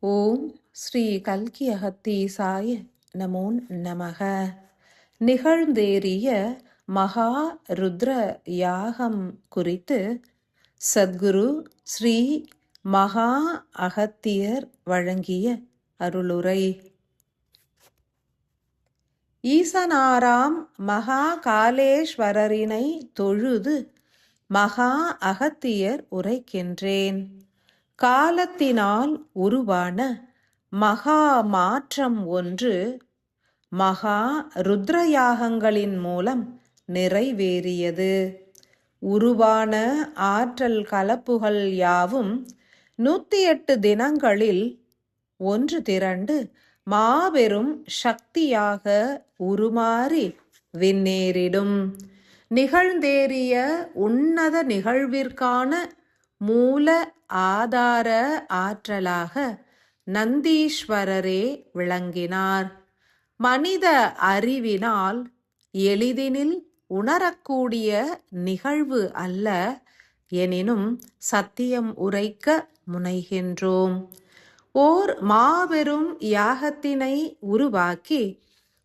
ஓம் ஸ்ரீ கல்கி அகத்தீசாய நமோ நமக. நிகழ்ந்தேறிய மகா ருத்ர யாகம் குறித்து சத்குரு ஸ்ரீ மகா அகத்தியர் வழங்கிய அருளுரை. ஈசனாராம் மகா காலேஸ்வரரினை தொழுது மகா அகத்தியர் உரைக்கின்றேன். காலத்தினால் உருவான மகா மாற்றம் ஒன்று மகா ருத்ரயாகங்களின் மூலம் நிறைவேறியது. உருவான ஆற்றல் கலப்புகள் யாவும் நூத்தி எட்டு தினங்களில் ஒன்று திரண்டு மாபெரும் சக்தியாக உருமாறி விண்ணேறிடும். நிகழ்ந்தேறிய உன்னத நிகழ்விற்கான மூல ஆதார ஆற்றலாக நந்தீஸ்வரரே விளங்கினார். மனித அறிவினால் எளிதினில் உணரக்கூடிய நிகழ்வு அல்ல எனினும் சத்தியம் உரைக்க முனைகின்றோம். ஓர் மாபெரும் யாகத்தினை உருவாக்கி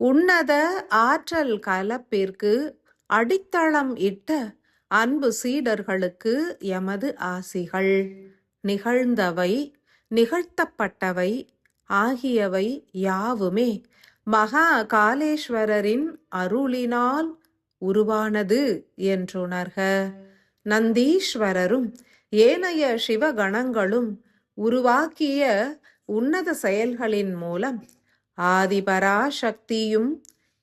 உன்னத ஆற்றல் கலப்பிற்கு அடித்தளம் இட்ட அன்பு சீடர்களுக்கு எமது ஆசிகள். நிகழ்ந்தவை நிகழ்த்தப்பட்டவை ஆகியவை யாவுமே. மகா காலேஸ்வரரின் அருளினால் உருவானது என்றுணர்க. நந்தீஸ்வரரும் ஏனைய சிவகணங்களும் உருவாக்கிய உன்னத செயல்களின் மூலம் ஆதிபராசக்தியும்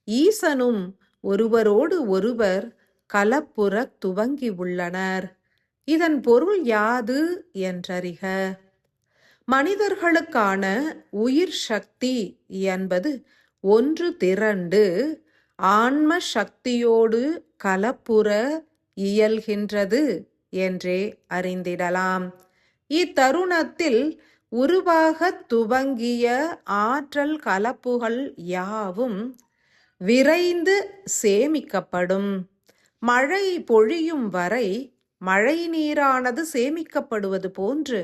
ஈசனும் ஒருவரோடு ஒருவர் கலப்புறத் துவங்கி உள்ளனர். இதன் பொருள் யாது என்றறிக. மனிதர்களுக்கான உயிர் சக்தி என்பது ஒன்று திரண்டு ஆன்ம சக்தியோடு கலப்புற இயல்கின்றது என்றே அறிந்திடலாம். இத்தருணத்தில் உருவாக துவங்கிய ஆற்றல் கலப்புகள் யாவும் விரைந்து சேமிக்கப்படும். மழை பொழியும் வரை மழை நீரானது சேமிக்கப்படுவது போன்று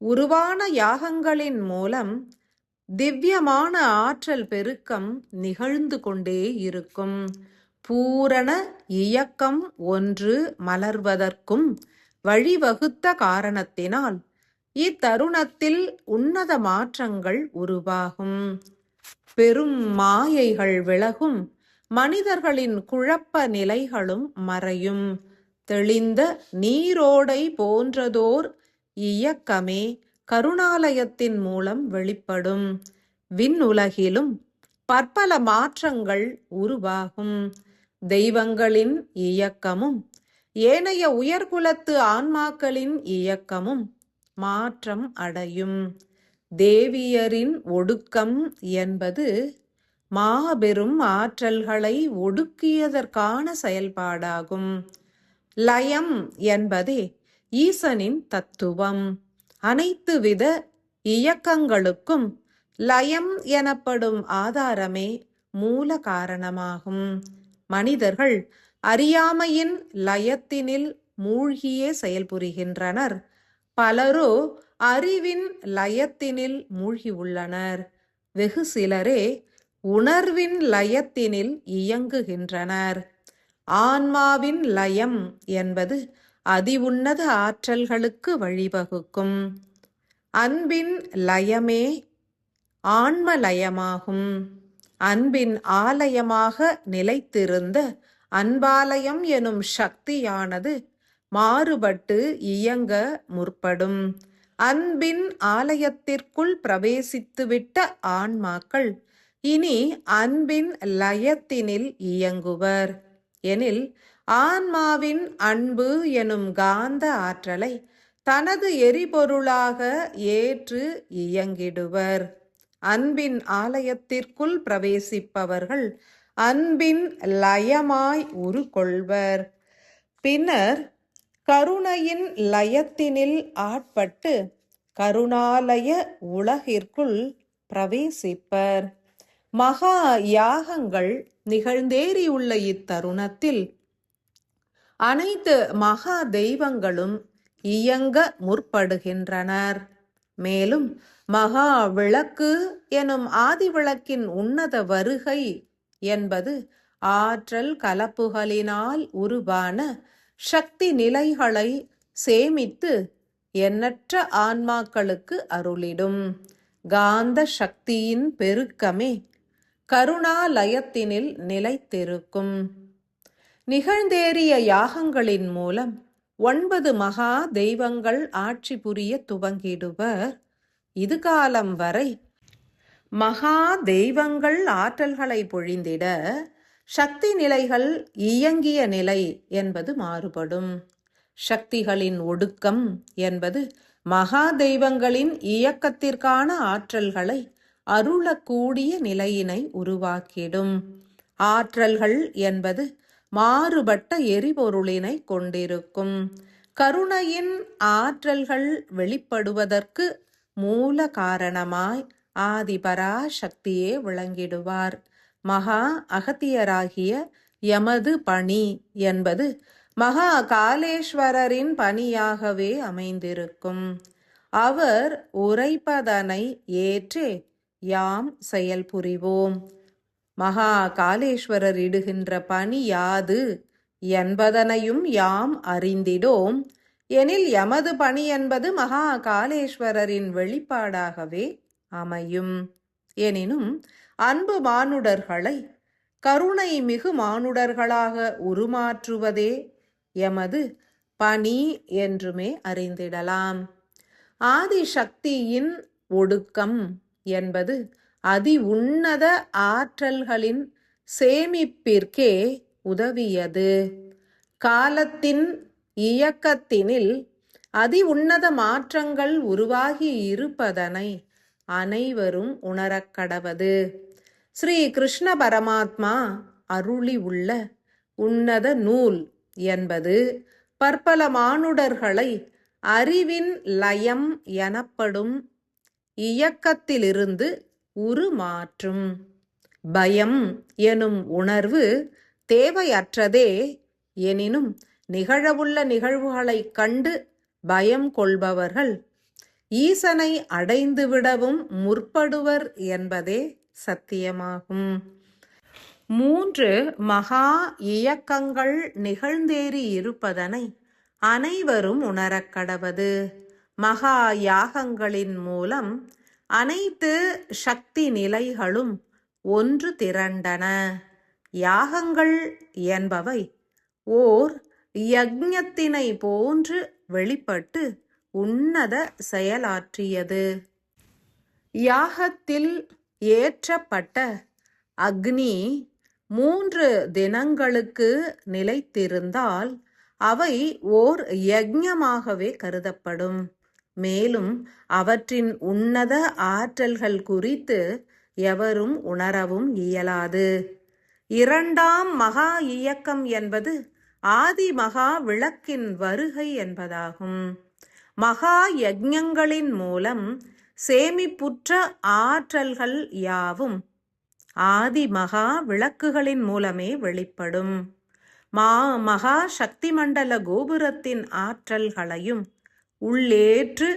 உருவான யாகங்களின் மூலம் திவ்யமான ஆற்றல் பெருக்கம் நிகழ்ந்து கொண்டே இருக்கும். பூரண இயக்கம் ஒன்று மலர்வதற்கும் வழிவகுத்த காரணத்தினால் இத்தருணத்தில் உன்னத மாற்றங்கள் உருவாகும். பெரும் மாயைகள் விலகும் மனிதர்களின் குழப்ப நிலைகளும் மறையும். தெளிந்த நீரோடை போன்றதோர் இயக்கமே கருணாலயத்தின் மூலம் வெளிப்படும். விண்ணுலகிலும் பற்பல மாற்றங்கள் உருவாகும். தெய்வங்களின் இயக்கமும் ஏனைய உயர்குலத்து ஆன்மாக்களின் இயக்கமும் மாற்றம் அடையும். தேவியரின் ஒடுக்கம் என்பது மாபெரும் ஆற்றல்களை ஒடுக்கியதற்கான செயல்பாடாகும். லயம் என்பதே ஈசனின் தத்துவம். அனைத்து வித இயக்கங்களுக்கும் லயம் எனப்படும் ஆதாரமே மூல காரணமாகும். மனிதர்கள் அறியாமையின் லயத்தினில் மூழ்கியே செயல்புரிகின்றனர். பலரோ அறிவின் லயத்தினில் மூழ்கி உள்ளனர் வெகு சிலரே உணர்வின் லயத்தினில் இயங்குகின்றனர். ஆன்மாவின் லயம் என்பது அதிவுன்னத ஆற்றல்களுக்கு வழிவகுக்கும். அன்பின் லயமே ஆன்மலயமாகும். அன்பின் ஆலயமாக நிலைத்திருந்த அன்பாலயம் எனும் சக்தியானது மாறுபட்டு இயங்க முற்படும். அன்பின் ஆலயத்திற்குள் பிரவேசித்துவிட்ட ஆன்மாக்கள் இனி அன்பின் லயத்தினில் இயங்குவர். எனில் ஆன்மாவின் அன்பு எனும் காந்த ஆற்றலை தனது எரிபொருளாக ஏற்று இயங்கிடுவர். அன்பின் ஆலயத்திற்குள் பிரவேசிப்பவர்கள் அன்பின் லயமாய் உருக்கொள்வர். பின்னர் கருணையின் லயத்தினில் ஆட்பட்டு கருணாலய உலகிற்குள் பிரவேசிப்பர். மகா யாகங்கள் நிகழ்ந்தேறியுள்ள இத்தருணத்தில் அனைத்து மகா தெய்வங்களும் இயங்க முற்படுகின்றனர். மேலும் மகா விளக்கு எனும் ஆதிவிளக்கின் உன்னத வருகை என்பது ஆற்றல் கலப்புகளினால் உருவான சக்தி நிலைகளை சேமித்து எண்ணற்ற ஆன்மாக்களுக்கு அருளிடும். காந்த சக்தியின் பெருக்கமே கருணாலயத்தினில் நிலைத்திருக்கும். நிகழ்ந்தேறிய யாகங்களின் மூலம் ஒன்பது மகா தெய்வங்கள் ஆட்சி புரிய துவங்கிடுவர். இது காலம் வரை மகா தெய்வங்கள் ஆற்றல்களை பொழிந்திட சக்தி நிலைகள் இயங்கிய நிலை என்பது மாறுபடும். சக்திகளின் ஒடுக்கம் என்பது மகா தெய்வங்களின் இயக்கத்திற்கான ஆற்றல்களை அருளக்கூடிய நிலையினை உருவாக்கிடும். ஆற்றல்கள் என்பது மாறுபட்ட எரிபொருளினை கொண்டிருக்கும். கருணையின் ஆற்றல்கள் வெளிப்படுவதற்கு மூல காரணமாய் ஆதிபராசக்தியே விளங்கிடுவார். மகா அகத்தியராகிய எமது பணி என்பது மகா காலேஸ்வரரின் பணியாகவே அமைந்திருக்கும். அவர் உரைப்பதனை ஏற்றே யாம் செயல் புரிவோம். மகா காலேஸ்வரர் இடுகின்ற பணி யாது? என்பதனையும் யாம் அறிந்திடோம். எனில் எமது பணி என்பது மகா காலேஸ்வரரின் வெளிப்பாடாகவே அமையும். எனினும் அன்பு மானுடர்களை கருணை மிகு மானுடர்களாக உருமாற்றுவதே எமது பணி என்றுமே அறிந்திடலாம். ஆதிசக்தியின் ஒடுக்கம் என்பது அதி உன்னத ஆற்றல்களின் சேமிப்பிற்கே உதவியது. காலத்தின் இயக்கத்தினில் அதி உன்னத மாற்றங்கள் உருவாகி இருப்பதனை அனைவரும் உணரக்கடவது ஸ்ரீ கிருஷ்ண பரமாத்மா அருளி உள்ள உன்னத நூல் என்பது பற்பல மானுடர்களை அறிவின் லயம் எனப்படும் இயக்கத்திலிருந்து உருமாற்றும். பயம் எனும் உணர்வு தேவையற்றதே எனினும் நிகழவுள்ள நிகழ்வுகளைக் கண்டு பயம் கொள்பவர்கள் ஈசனை அடைந்துவிடவும் முற்படுவர் என்பதே சத்தியமாகும். மூன்று மகா இயக்கங்கள் நிகழ்ந்தேறி இருப்பதனை அனைவரும் உணரக்கடவது. மகா யாகங்களின் மூலம் அனைத்து சக்தி நிலைகளும் ஒன்று திரண்டன. யாகங்கள் என்பவை ஓர் யக்ஞத்தினை போன்று வெளிப்பட்டு உன்னத செயலாற்றியது. யாகத்தில் ஏற்றப்பட்ட அக்னி மூன்று தினங்களுக்கு நிலைத்திருந்தால் அவை ஓர் யக்ஞமாகவே கருதப்படும். மேலும் அவற்றின் உன்னத ஆற்றல்கள் குறித்து எவரும் உணரவும் இயலாது. இரண்டாம் மகா இயக்கம் என்பது ஆதி மகா விளக்கின் வருகை என்பதாகும். மகா யஜ்ஞங்களின் மூலம் சேமிப்புற்ற ஆற்றல்கள் யாவும் ஆதி மகா விளக்குகளின் மூலமே வெளிப்படும். மா மகா சக்தி மண்டல கோபுரத்தின் ஆற்றல்களையும் உள்ளேற்று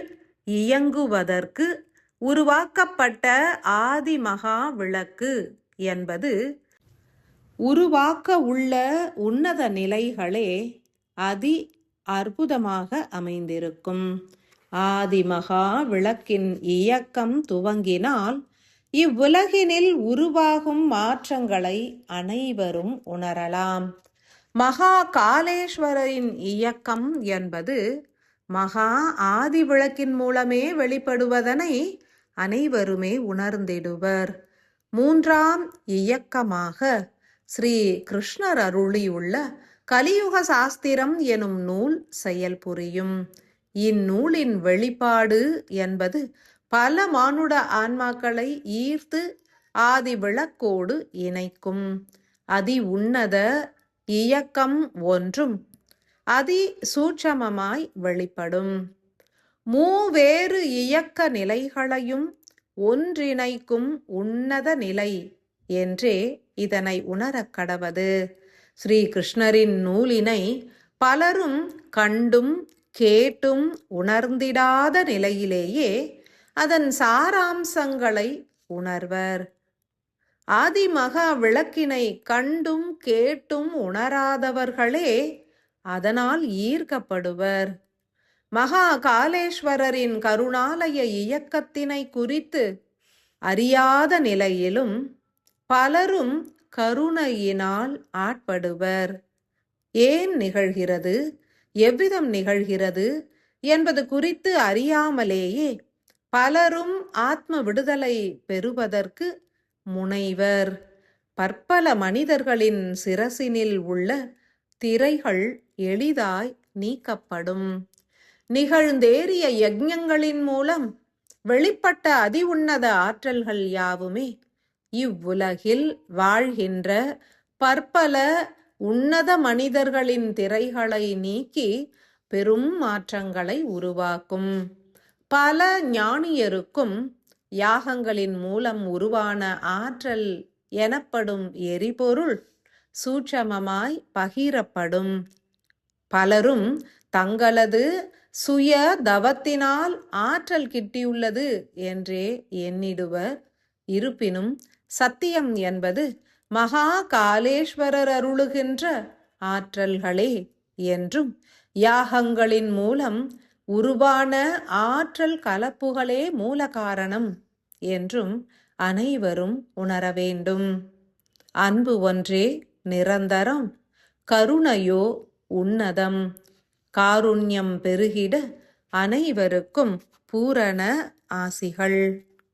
இயங்குவதற்கு உருவாக்கப்பட்ட ஆதி மகா விளக்கு என்பது உருவாக்க உள்ள உன்னத நிலைகளே அதி அற்புதமாக அமைந்திருக்கும். ஆதிமகா விளக்கின் இயக்கம் துவங்கினால் இவ்வுலகினில் உருவாகும் மாற்றங்களை அனைவரும் உணரலாம். மகா காலேஸ்வரரின் இயக்கம் என்பது மகா ஆதி விளக்கின் மூலமே வெளிப்படுவதனை அனைவருமே உணர்ந்திடுவர். மூன்றாம் இயக்கமாக ஸ்ரீ கிருஷ்ணர் அருளியுள்ள கலியுக சாஸ்திரம் எனும் நூல் செயல்புரியும் இந்நூலின் வெளிப்பாடு என்பது பல மானுட ஆன்மாக்களை ஈர்த்து ஆதி விளக்கோடு இணைக்கும். அதி உன்னத இயக்கம் ஒன்றும் அதி சூட்சமமாய் வெளிப்படும். மூவேறு இயக்க நிலைகளையும் ஒன்றிணைக்கும் உன்னத நிலை என்றே இதனை உணரக் கடவது. ஸ்ரீ கிருஷ்ணரின் நூலினை பலரும் கண்டும் கேட்டும் உணர்ந்திடாத நிலையிலேயே அதன் சாராம்சங்களை உணர்வர். ஆதிமகா விளக்கினை கண்டும் கேட்டும் உணராதவர்களே அதனால் ஈர்க்கப்படுவர். மகா காலேஸ்வரரின் கருணாலய இயக்கத்தினை குறித்து அறியாத நிலையிலும் பலரும் கருணையினால் ஆட்படுவர். ஏன் நிகழ்கிறது? எவ்விதம் நிகழ்கிறது? என்பது குறித்து அறியாமலேயே பலரும் ஆத்ம விடுதலை பெறுவதற்கு முனைவர். பற்பல மனிதர்களின் சிரசினில் உள்ள திரைகள் எளிதாய் நீக்கப்படும். நிகழ்ந்தேறிய யஜ்ஞங்களின் மூலம் வெளிப்பட்ட அதி உன்னத ஆற்றல்கள் யாவுமே? இவ்வுலகில் வாழ்கின்ற பற்பல உன்னத மனிதர்களின் திரைகளை நீக்கி பெரும் மாற்றங்களை உருவாக்கும். பல ஞானியருக்கும் யாகங்களின் மூலம் உருவான ஆற்றல் எனப்படும் எரிபொருள் சூட்சமமாய் பகிரப்படும். பலரும் தங்களது சுய தவத்தினால் ஆற்றல் கிட்டியுள்ளது என்றே எண்ணிடுவர். இருப்பினும் சத்தியம் என்பது மகா காலேஸ்வரர் அருளுகின்ற ஆற்றல்களே என்றும் யாகங்களின் மூலம் உருவான ஆற்றல் கலப்புகளே மூல காரணம் என்றும் அனைவரும் உணர வேண்டும். அன்பு ஒன்றே நிரந்தரம். கருணையோ உன்னதம். காருண்யம் பெருகிட அனைவருக்கும் பூரண ஆசிகள்.